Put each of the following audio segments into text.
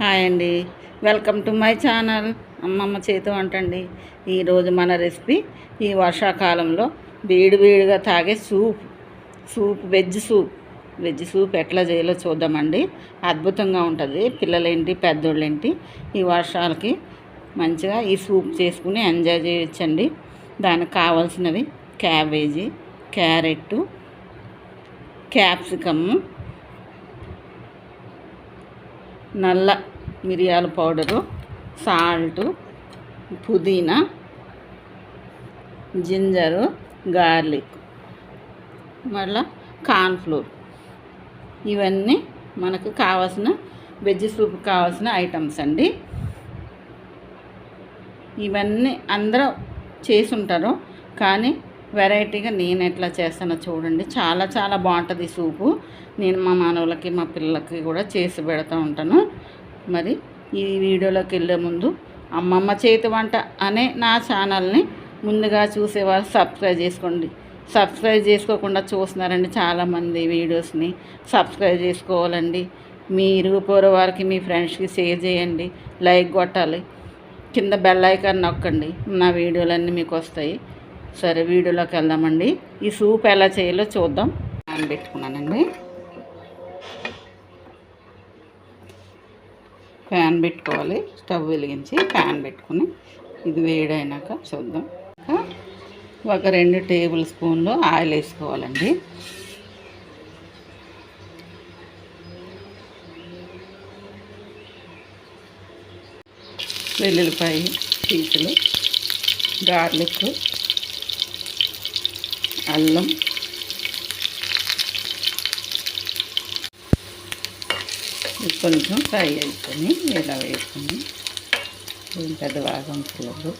Hi అండి. Welcome to my channel. అమ్మమ్మ చేతి వంట అండి ఈరోజు మన రెసిపీ ఈ వర్షాకాలంలో వేడి వేడిగా తాగే soup. Soup veg soup. Veg soup ఎట్లా చేయాలో చూద్దామండి. అద్భుతంగా ఉంటుంది. పిల్లలేంటి పెద్దోళ్ళేంటి ఈ వర్షాలకి మంచిగా ఈ సూప్ చేసుకుని ఎంజాయ్ చేయొచ్చండి. దానికి కావాల్సినవి క్యాబేజీ క్యారెట్టు క్యాప్సికమ్ నల్ల మిరియాల పౌడరు సాల్టు పుదీనా జింజరు గార్లిక్ మళ్ళీ కార్న్ఫ్లోర్. ఇవన్నీ మనకు కావాల్సిన వెజ్ సూప్ కావాల్సిన ఐటమ్స్ అండి. ఇవన్నీ అందరూ చేసి ఉంటారు కానీ వెరైటీగా నేను ఎట్లా చేస్తానో చూడండి. చాలా చాలా బాగుంటుంది సూపు. నేను మా మానవులకి మా పిల్లలకి కూడా చేసి పెడతా ఉంటాను. మరి ఈ వీడియోలోకి వెళ్ళే ముందు అమ్మమ్మ చేతి వంట అనే నా ఛానల్ని ముందుగా చూసేవారు సబ్స్క్రైబ్ చేసుకోండి. సబ్స్క్రైబ్ చేసుకోకుండా చూస్తున్నారండి చాలామంది వీడియోస్ని. సబ్స్క్రైబ్ చేసుకోవాలండి. మీరు వారికి మీ ఫ్రెండ్స్కి షేర్ చేయండి. లైక్ కొట్టాలి. కింద బెల్ ఐకాన్ నొక్కండి. నా వీడియోలన్నీ మీకు వస్తాయి. సరే వీడియోలోకి వెళ్దామండి. ఈ సూప్ ఎలా చేయాలో చూద్దాం. ప్యాన్ పెట్టుకున్నానండి. ప్యాన్ పెట్టుకోవాలి. స్టవ్ వెలిగించి ప్యాన్ పెట్టుకుని ఇది వేడైనాక చూద్దాం. ఒక రెండు టేబుల్ స్పూన్లు ఆయిల్ వేసుకోవాలండి. వెల్లుల్లిపాయ పీసులు గార్లిక్ అల్లం. కొంచెం ఫ్రై వేసుకొని ఇలా వేసుకుని పెద్ద బాగా ఉంచలేదు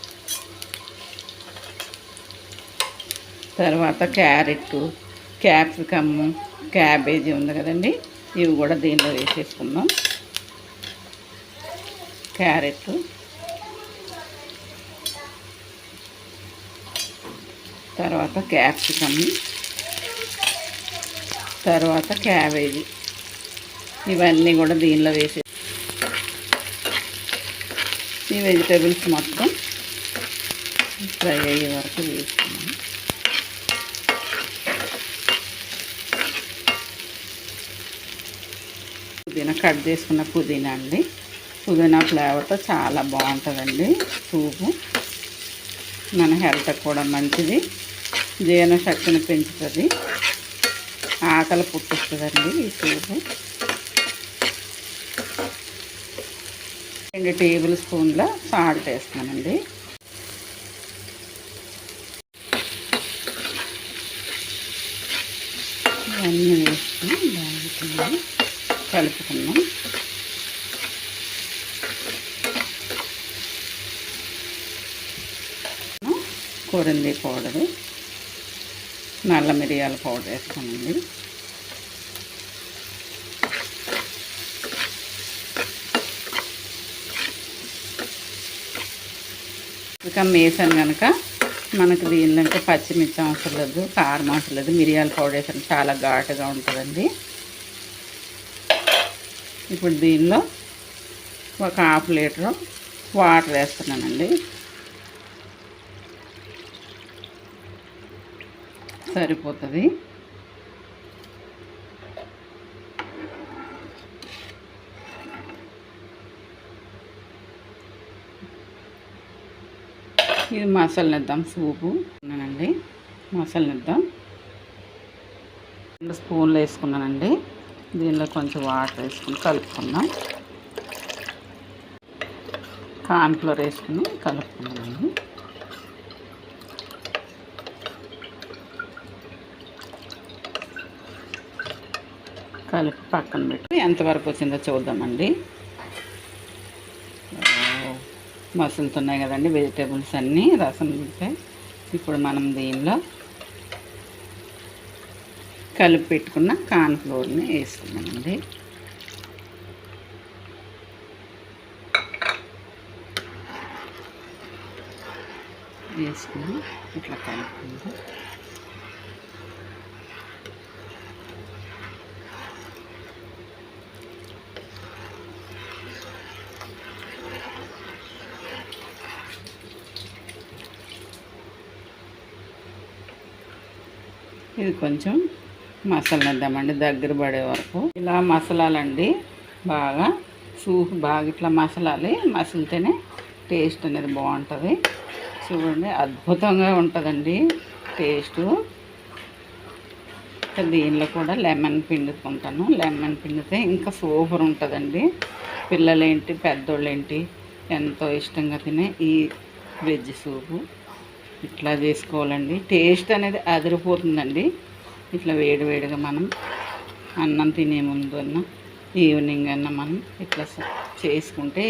తర్వాత క్యారెట్ క్యాప్సికమ్ క్యాబేజీ ఉంది కదండి ఇవి కూడా దీనిలో వేసేసుకుందాం. క్యారెట్ తర్వాత క్యాప్సికమ్ తర్వాత క్యాబేజీ. ఇవన్నీ కూడా దీనిలో వేసి ఈ వెజిటేబుల్స్ మొత్తం ఫ్రై అయ్యే వరకు వేసుకున్నాను పుదీనా కట్ చేసుకున్న పుదీనా అండి. పుదీనా ఫ్లేవర్తో చాలా బాగుంటుందండి సూపు. మన హెల్త్ కూడా మంచిది. జీర్ణశక్తిని పెంచుతుంది ఆకలి పుట్టిస్తుందండి ఈ సూపు రెండు టేబుల్ స్పూన్ల సాల్ట్ వేస్తానండి ఇవన్నీ వేసుకుని బాగుంటుంది కలుపుకున్నాం కొరింది పౌడరు నల్ల మిరియాల పౌడర్ వేస్తానండి ఇంకా వేసాను కనుక మనకు దీనిలో ఇంకా పచ్చిమిర్చి అవసరం లేదు కారం అవసరం లేదు మిరియాల పౌడర్ వేసాను చాలా ఘాటుగా ఉంటుందండి. ఇప్పుడు దీనిలో ఒక హాఫ్ లీటరు వాటర్ వేస్తున్నానండి. సరిపోతుంది. ఇది మసాలనిద్దాం సూపు. ఉన్నానండి. మసాలనిద్దాం రెండు స్పూన్లు వేసుకున్నానండి. దీనిలో కొంచెం వాటర్ వేసుకుని కలుపుకుందాం. కార్న్ఫ్లోర్ వేసుకుని కలుపుకున్నానండి కలిపి పక్కన పెట్టి. ఎంతవరకు వచ్చిందో చూద్దామండి. మసులుతున్నాయి కదండి వెజిటేబుల్స్ అన్నీ రసం ఉంటాయి ఇప్పుడు మనం దీనిలో కలిపి పెట్టుకున్న కార్న్ఫ్లోర్ని వేసుకున్నామండి వేసుకుని ఇట్లా కలుపుకుందాం. ఇది కొంచెం మసాలాద్దామండి దగ్గర పడే వరకు. ఇలా మసాలాలండి బాగా సూప్ బాగా ఇట్లా మసాలాలి మసిలితేనే టేస్ట్ అనేది బాగుంటుంది. చూడండి అద్భుతంగా ఉంటుందండి టేస్టు. దీనిలో కూడా లెమన్ పిండుకుంటాను. లెమన్ పిండితే ఇంకా సూపర్ ఉంటుందండి. పిల్లలేంటి పెద్దోళ్ళేంటి ఎంతో ఇష్టంగా తినే ఈ వెజ్ సూపు. ఇట్లా చేసుకోవాలండి. టేస్ట్ అనేది అదిరిపోతుందండి. ఇట్లా వేడివేడిగా మనం అన్నం తినే ముందు అన్న ఈవినింగ్ అన్న మనం ఇట్లా చేసుకుంటే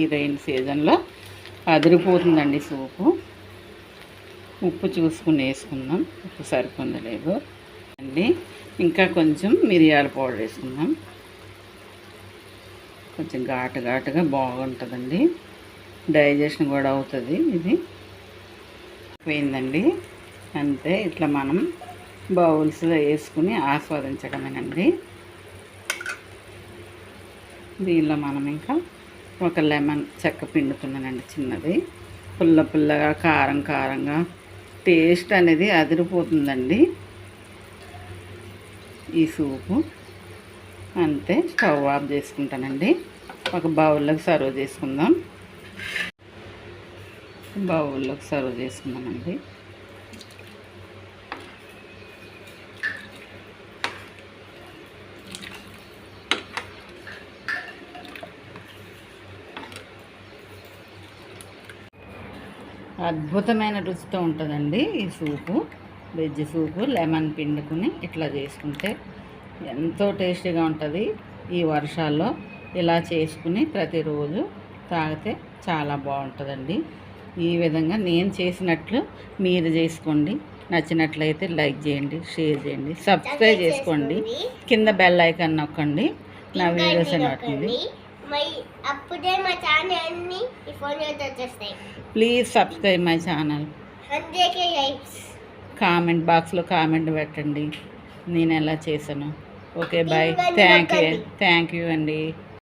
ఈ రైన్ సీజన్లో అదిరిపోతుందండి సూపు. ఉప్పు చూసుకుని వేసుకుందాం. ఉప్పు సరిపొందలేదు అండి ఇంకా కొంచెం మిరియాల పౌడర్ వేసుకుందాం. కొంచెం ఘాటు ఘాటుగా బాగుంటుందండి. డైజెషన్ కూడా అవుతుంది ఇది. పోయిందండి అంతే ఇట్లా మనం బౌల్స్లో వేసుకుని ఆస్వాదించడమేనండి. దీనిలో మనం ఇంకా ఒక లెమన్ చెక్క పిండుతున్నానండి చిన్నది. పుల్ల పుల్లగా కారం కారంగా. టేస్ట్ అనేది అదిరిపోతుందండి. ఈ సూపు. అంతే స్టవ్ ఆఫ్ చేసుకుంటానండి. ఒక బౌల్లోకి సర్వ్ చేసుకుందాం. బౌల్లోకి సర్వ్ చేసుకుందామండి అద్భుతమైన రుచితో ఉంటుందండి ఈ సూపు. వెజ్ సూపు లెమన్ పిండుకుని ఇట్లా చేసుకుంటే ఎంతో టేస్టీగా ఉంటుంది ఈ వర్షాల్లో. ఇలా చేసుకుని ప్రతిరోజు తాగితే చాలా బాగుంటుందండి. ఈ విధంగా నేను చేసినట్లు మీరు చేసుకోండి. నచ్చినట్లయితే లైక్ చేయండి షేర్ చేయండి సబ్స్క్రైబ్ చేసుకోండి. కింద బెల్ ఐకాన్ నొక్కండి. నా వీడియోస్ అప్పుడే మా ఈ వచ్చేస్తాయి. Please subscribe my channel. Comment బాక్స్లో కామెంట్ పెట్టండి. నేను ఎలా చేశాను. Okay bye. థ్యాంక్ యూ నొక్కండి. థ్యాంక్ యూ అండి.